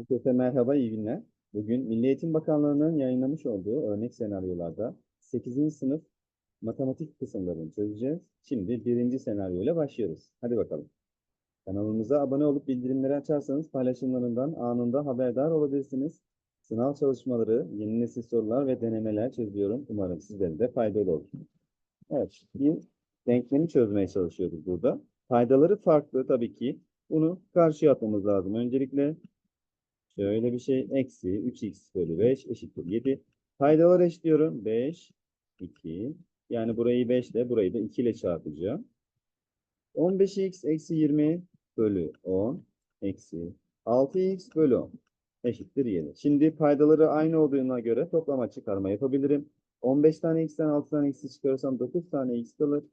Herkese merhaba, iyi günler. Bugün Milli Eğitim Bakanlığı'nın yayınlamış olduğu örnek senaryolarda 8. sınıf matematik kısımlarını çözeceğiz. Şimdi birinci senaryoyla başlıyoruz. Hadi bakalım. Kanalımıza abone olup bildirimleri açarsanız paylaşımlarından anında haberdar olabilirsiniz. Sınav çalışmaları, yeni nesil sorular ve denemeler çözüyorum. Umarım sizlere de faydalı olur. Evet, bir denklemi çözmeye çalışıyoruz burada. Paydaları farklı tabii ki. Bunu karşıya atmamız lazım. Öncelikle Şöyle bir şey. Eksi 3x bölü 5 eşittir 7. Paydalar eşliyorum. 5, 2. Yani burayı 5 ile burayı da 2 ile çarpacağım. 15x eksi 20 bölü 10 eksi 6x bölü 10 eşittir 7. Şimdi paydaları aynı olduğuna göre toplama çıkarma yapabilirim. 15 tane x'ten 6 tane x'i çıkarırsam 9 tane x kalır.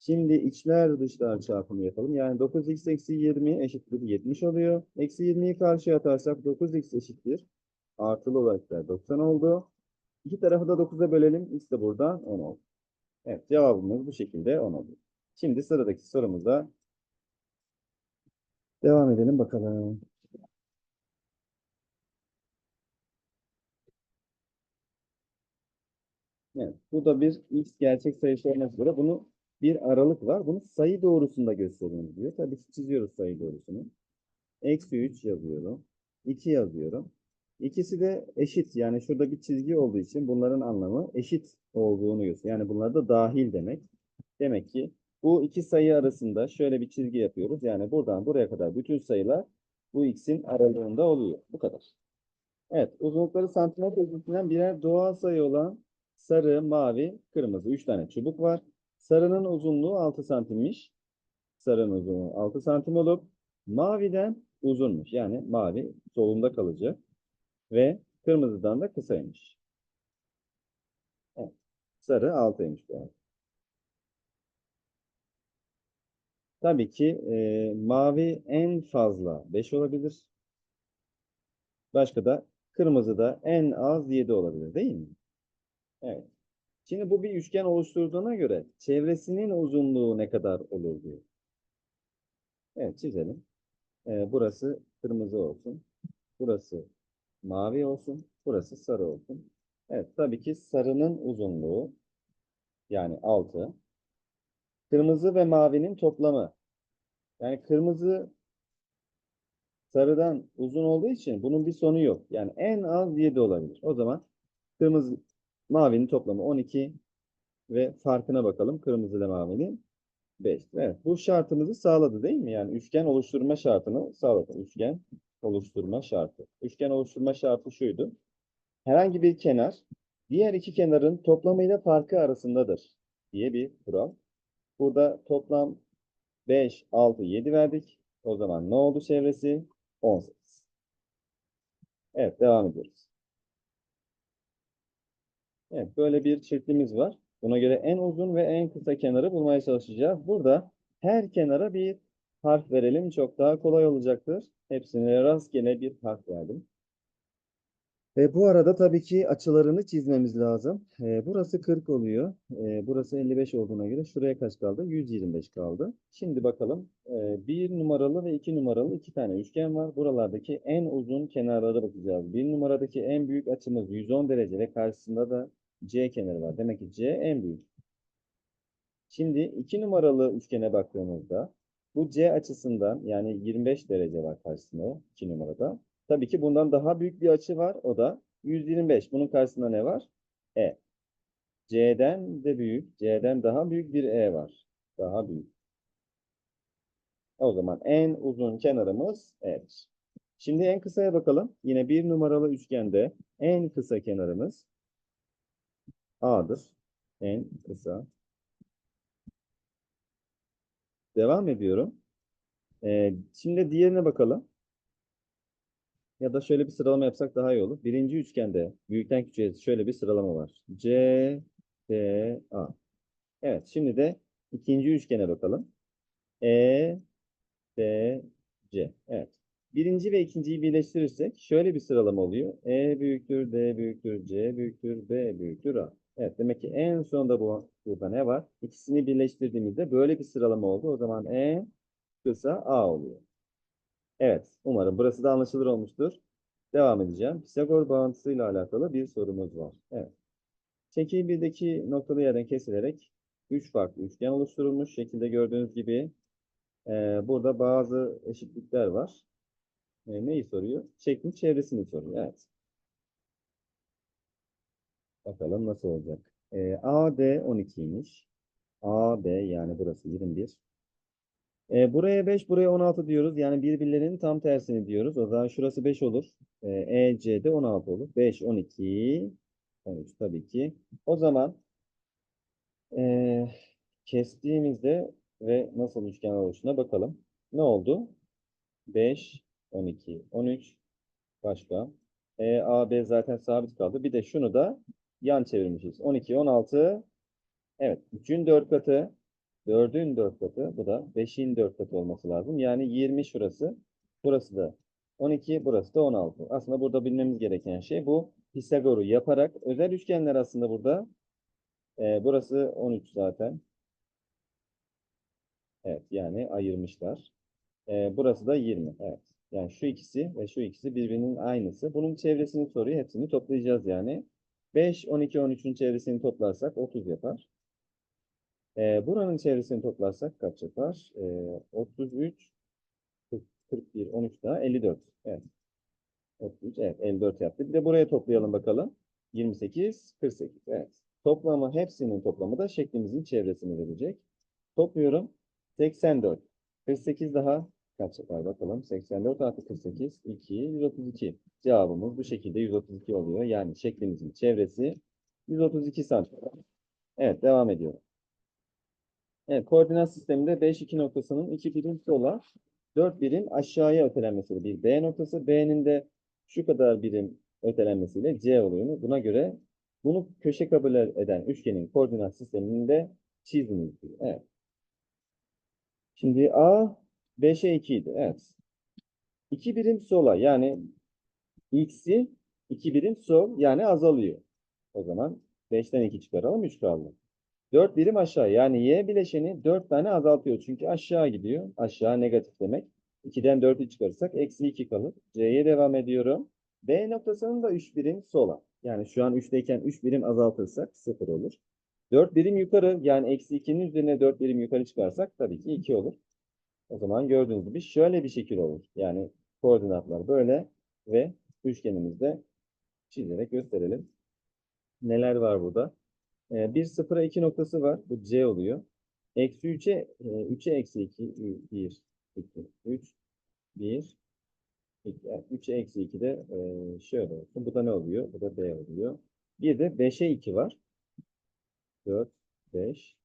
Şimdi içler dışlar çarpımı yapalım. Yani 9x eksi 20 eşittir 70 oluyor. Eksi 20'yi karşıya atarsak 9x eşittir. Artılı olarak da 90 oldu. İki tarafı da 9'a bölelim. X de buradan 10 oldu. Evet cevabımız bu şekilde 10 oldu. Şimdi sıradaki sorumuza devam edelim bakalım. Evet, bu da bir x gerçek sayısı olmak üzere bunu bir aralık var. Bunu sayı doğrusunda gösteriyoruz diyor. Tabii çiziyoruz sayı doğrusunu. Eksi 3 yazıyorum. 2 yazıyorum. İkisi de eşit. Yani şurada bir çizgi olduğu için bunların anlamı eşit olduğunu gösteriyor. Yani bunlar da dahil demek. Demek ki bu iki sayı arasında şöyle bir çizgi yapıyoruz. Yani buradan buraya kadar bütün sayılar bu x'in aralığında oluyor. Bu kadar. Evet. Uzunlukları santimetre cinsinden birer doğal sayı olan sarı, mavi, kırmızı. Üç tane çubuk var. Sarının uzunluğu 6 santimmiş. Sarının uzunluğu 6 santim olup maviden uzunmuş. Yani mavi solunda kalacak. Ve kırmızıdan da kısaymış. Evet. Sarı 6'ymış bu arada. Tabii ki e, mavi en fazla 5 olabilir. Başka da kırmızı da en az 7 olabilir değil mi? Evet. Şimdi bu bir üçgen oluşturduğuna göre çevresinin uzunluğu ne kadar olur diyor. Evet çizelim. Ee, burası kırmızı olsun. Burası mavi olsun. Burası sarı olsun. Evet tabii ki sarının uzunluğu yani 6. Kırmızı ve mavinin toplamı. Yani kırmızı sarıdan uzun olduğu için bunun bir sonu yok. Yani en az 7 olabilir. O zaman kırmızı Mavinin toplamı 12 ve farkına bakalım. Kırmızı ile mavinin 5. Evet, bu şartımızı sağladı değil mi? Yani üçgen oluşturma şartını sağladı. Üçgen oluşturma şartı. Üçgen oluşturma şartı şuydu. Herhangi bir kenar diğer iki kenarın toplamıyla farkı arasındadır diye bir kural. Burada toplam 5, 6, 7 verdik. O zaman ne oldu çevresi? 18. Evet, devam ediyoruz. Evet, böyle bir şeklimiz var. Buna göre en uzun ve en kısa kenarı bulmaya çalışacağız. Burada her kenara bir harf verelim. Çok daha kolay olacaktır. Hepsine rastgele bir harf verdim. Ve bu arada tabii ki açılarını çizmemiz lazım. Ee, burası 40 oluyor. Ee, burası 55 olduğuna göre şuraya kaç kaldı? 125 kaldı. Şimdi bakalım. Ee, bir numaralı ve iki numaralı iki tane üçgen var. Buralardaki en uzun kenarlara bakacağız. Bir numaradaki en büyük açımız 110 derece ve karşısında da C kenarı var. Demek ki C en büyük. Şimdi iki numaralı üçgene baktığımızda bu C açısından yani 25 derece var karşısında iki numarada. Tabii ki bundan daha büyük bir açı var. O da 125. Bunun karşısında ne var? E. C'den de büyük. C'den daha büyük bir E var. Daha büyük. O zaman en uzun kenarımız E'dir. Şimdi en kısaya bakalım. Yine bir numaralı üçgende en kısa kenarımız A'dır. En kısa. Devam ediyorum. Ee, şimdi diğerine bakalım. Ya da şöyle bir sıralama yapsak daha iyi olur. Birinci üçgende büyükten küçüğe şöyle bir sıralama var. C, D, A. Evet şimdi de ikinci üçgene bakalım. E, D, C. Evet. Birinci ve ikinciyi birleştirirsek şöyle bir sıralama oluyor. E büyüktür, D büyüktür, C büyüktür, B büyüktür, A. Evet demek ki en sonunda bu burada ne var? İkisini birleştirdiğimizde böyle bir sıralama oldu. O zaman en kısa A oluyor. Evet, umarım burası da anlaşılır olmuştur. Devam edeceğim. Pisagor bağıntısıyla alakalı bir sorumuz var. Evet. Şekil 1'deki noktalı yerden kesilerek 3 farklı üçgen oluşturulmuş. Şekilde gördüğünüz gibi e, burada bazı eşitlikler var. E, neyi soruyor? Şeklin çevresini soruyor. Evet. Bakalım nasıl olacak. E, AD 12'ymiş. AB yani burası 21. E, buraya 5, buraya 16 diyoruz. Yani birbirlerinin tam tersini diyoruz. O zaman şurası 5 olur. E, EC de 16 olur. 5, 12, 13 tabii ki. O zaman e, kestiğimizde ve nasıl üçgen oluşuna bakalım. Ne oldu? 5, 12, 13. Başka. E, AB zaten sabit kaldı. Bir de şunu da yan çevirmişiz. 12, 16. Evet. 3'ün 4 katı. 4'ün 4 katı. Bu da 5'in 4 katı olması lazım. Yani 20 şurası. Burası da 12. Burası da 16. Aslında burada bilmemiz gereken şey bu. Pisagor'u yaparak özel üçgenler aslında burada. Ee, burası 13 zaten. Evet yani ayırmışlar. Ee, burası da 20. Evet. Yani şu ikisi ve şu ikisi birbirinin aynısı. Bunun çevresini soruyor. Hepsini toplayacağız yani. 5, 12, 13'ün çevresini toplarsak 30 yapar. Ee, buranın çevresini toplarsak kaç yapar? Ee, 33, 40, 41, 13 daha 54. Evet. 33, evet 54 yaptı. Bir de buraya toplayalım bakalım. 28, 48. Evet. Toplamı hepsinin toplamı da şeklimizin çevresini verecek. Topluyorum. 84. 48 daha kaç yapar bakalım. 84 artı 48, 2, 132. Cevabımız bu şekilde 132 oluyor. Yani şeklimizin çevresi 132 santim. Evet devam ediyorum. Evet, koordinat sisteminde 5 2 noktasının 2 birim sola, 4 birim aşağıya ötelenmesiyle bir B noktası, B'nin de şu kadar birim ötelenmesiyle C oluyor. Buna göre bunu köşe kabul eden üçgenin koordinat çiziniz diyor. Evet. Şimdi A 5'e 2 idi. Evet. 2 birim sola yani x'i 2 birim sol yani azalıyor. O zaman 5'ten 2 çıkaralım 3 kaldı. 4 birim aşağı yani y bileşeni 4 tane azaltıyor. Çünkü aşağı gidiyor. Aşağı negatif demek. 2'den 4'ü çıkarırsak eksi 2 kalır. C'ye devam ediyorum. B noktasının da 3 birim sola. Yani şu an 3'teyken 3 birim azaltırsak 0 olur. 4 birim yukarı yani eksi 2'nin üzerine 4 birim yukarı çıkarsak tabii ki 2 olur. O zaman gördüğünüz gibi şöyle bir şekil olur. Yani koordinatlar böyle ve üçgenimizde çizerek gösterelim. Neler var burada? Ee, 1 0'a 2 noktası var. Bu C oluyor. Eksi 3'e 3'e eksi 2 1 2 3 1 2 3'e eksi 2 de e, şöyle olsun. Bu da ne oluyor? Bu da B oluyor. Bir de 5'e 2 var. 4 5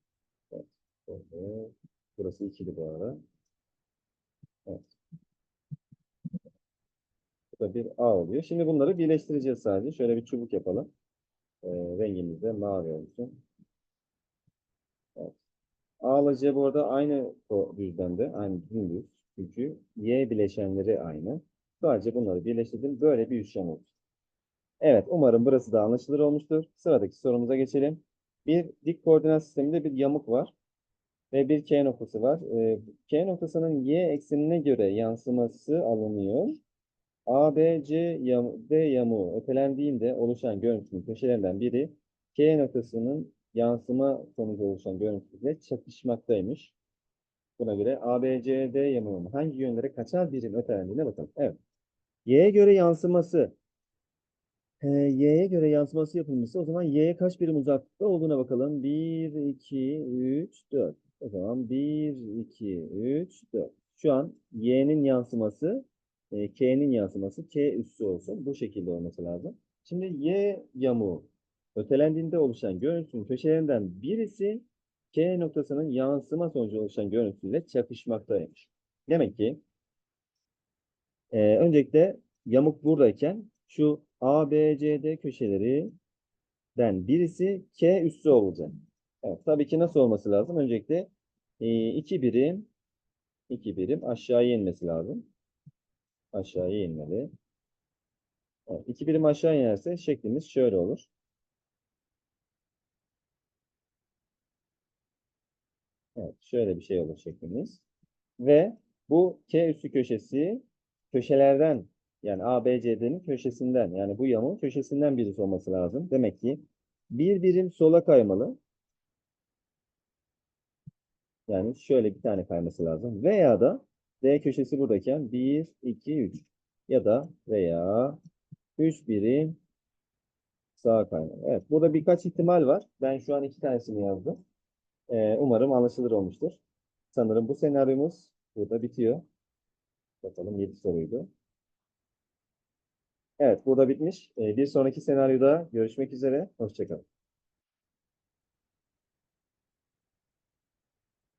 evet. Böyle. Burası 2'di bu ara. Evet. Bu da bir A oluyor. Şimdi bunları birleştireceğiz sadece. Şöyle bir çubuk yapalım. E, rengimiz de mavi olsun. Evet. A ile C bu arada aynı o düzlemde. Aynı dümdüz. Çünkü Y bileşenleri aynı. Sadece bunları birleştirdim. Böyle bir üçgen oldu. Evet. Umarım burası da anlaşılır olmuştur. Sıradaki sorumuza geçelim. Bir dik koordinat sisteminde bir yamuk var. Ve bir K noktası var. E, K noktasının Y eksenine göre yansıması alınıyor. ABC yam D yamuğu ötelendiğinde oluşan görüntünün köşelerinden biri K noktasının yansıma sonucu oluşan görüntüyle çakışmaktaymış. Buna göre ABCD yamuğunun hangi yönlere kaçar birim ötelendiğine bakalım. Evet. Y'ye göre yansıması He, Y'ye göre yansıması yapılmışsa o zaman Y'ye kaç birim uzaklıkta olduğuna bakalım. 1, 2, 3, 4. O zaman 1, 2, 3, 4. Şu an Y'nin yansıması e, K'nin yansıması K üssü olsun. Bu şekilde olması lazım. Şimdi Y yamuğu ötelendiğinde oluşan görüntünün köşelerinden birisi K noktasının yansıma sonucu oluşan görüntüyle çakışmaktaymış. Demek ki e, öncelikle yamuk buradayken şu ABCD köşelerinden birisi K üssü olacak. Evet, tabii ki nasıl olması lazım? Öncelikle e, iki birim iki birim aşağıya inmesi lazım aşağıya inmeli. Evet, iki birim aşağı inerse şeklimiz şöyle olur. Evet, şöyle bir şey olur şeklimiz. Ve bu K üssü köşesi köşelerden yani A, B, C, D'nin köşesinden yani bu yamuğun köşesinden birisi olması lazım. Demek ki bir birim sola kaymalı. Yani şöyle bir tane kayması lazım. Veya da D köşesi buradayken 1, 2, 3 ya da veya 3 birim sağa kaymalı. Evet burada birkaç ihtimal var. Ben şu an iki tanesini yazdım. Ee, umarım anlaşılır olmuştur. Sanırım bu senaryomuz burada bitiyor. Bakalım 7 soruydu. Evet burada bitmiş. Ee, bir sonraki senaryoda görüşmek üzere. Hoşçakalın.